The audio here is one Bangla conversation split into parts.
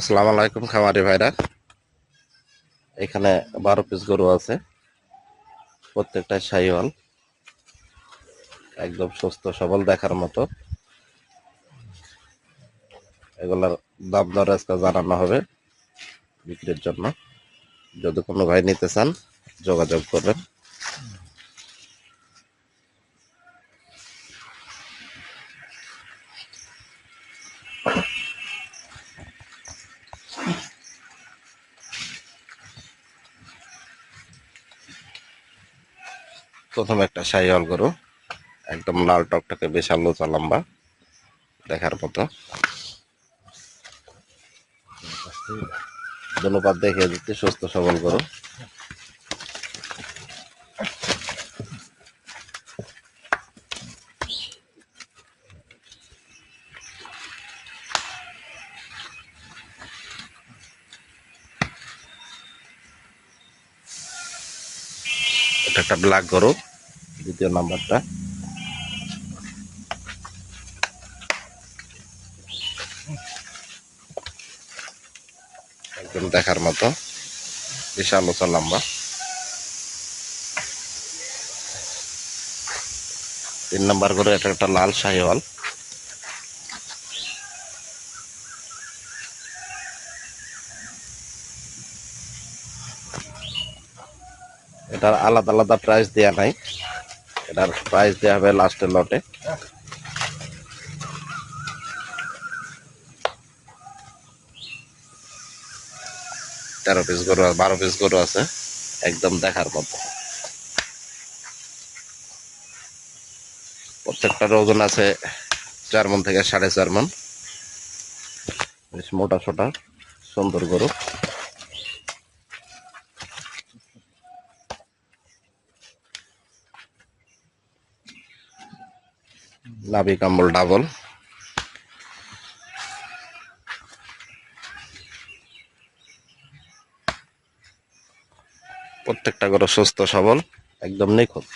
আসসালামু আলাইকুম খামারি ভাইরা। এখানে বারো পিস গরু আছে। প্রত্যেকটাই সাইওয়াল। একদম সুস্থ, সবল দেখার মতো। এগুলার দাম দর আজকে জানানো হবে বিক্রির জন্য। যদি কোনো ভাই নিতে চান, যোগাযোগ করবেন। প্রথম একটা সাইওয়াল গরু, একদম লাল টকটকে বিশাল লোচা লম্বা, দেখার মতো। ধন্যবাদ দেখে দিতে সুস্থ সবল গরু। এটা একটা ব্ল্যাক গরু। দ্বিতীয় নাম্বারটা। একদম দেখার মতো বিশাল উঁচা লম্বা তিন নাম্বার করে এটা একটা লাল শাহিওয়াল। এটার আলাদা আলাদা প্রাইস দেওয়া নাই। এটার প্রাইস দেওয়া হবে লাস্টের লটে তেরো পিস গরু বারো পিস গরু আছে, একদম দেখার মতো। প্রত্যেকটার ওজন আছে চার মন থেকে সাড়ে চার মন। বেশ মোটা সোটা, সুন্দর গরু। নাভি কাম্বল ডাবল। প্রত্যেকটা গরু সুস্থ সবল একদম নিখুঁত।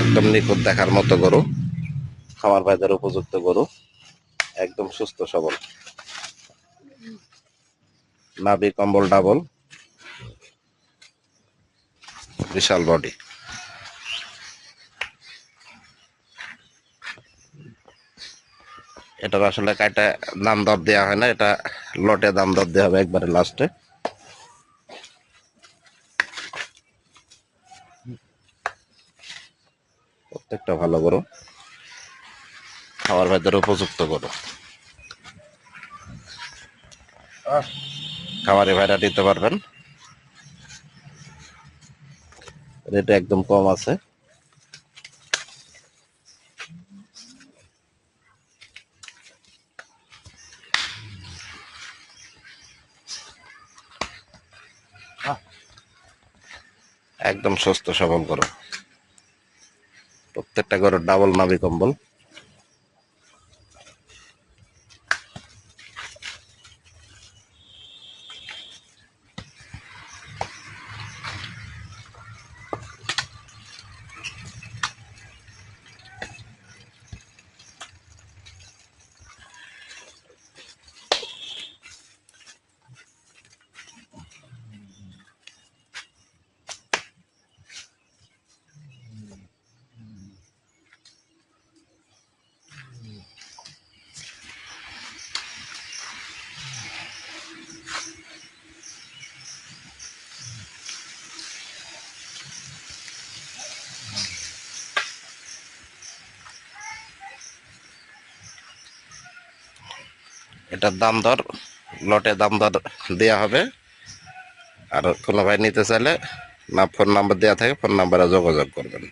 একদম নিখুঁত দেখার মতো গরু। খামার ভাইদের উপযুক্ত গরু। একদম সুস্থ, সবল। নাভি কম্বল ডাবল। বিশাল বডি এটার আসলে কাটা দাম দর দেওয়া হয় না, এটা লটে দাম দর দেওয়া হবে একবারে লাস্টে প্রত্যেকটা ভালো গরু। খাবার ভাইদের উপযুক্ত করো খামারি ভাইরা নিতে পারবেন। রেট একদম কম আছে। একদম সুস্থ সবল করো প্রত্যেকটা গরুর ডাবল নাভি কম্বল। এটার দাম দর, লটে দাম দর দেওয়া হবে। আর কোনো ভাই নিতে চাইলে না ফোন নাম্বার দেওয়া থাকে ফোন নাম্বারে যোগাযোগ করবেন।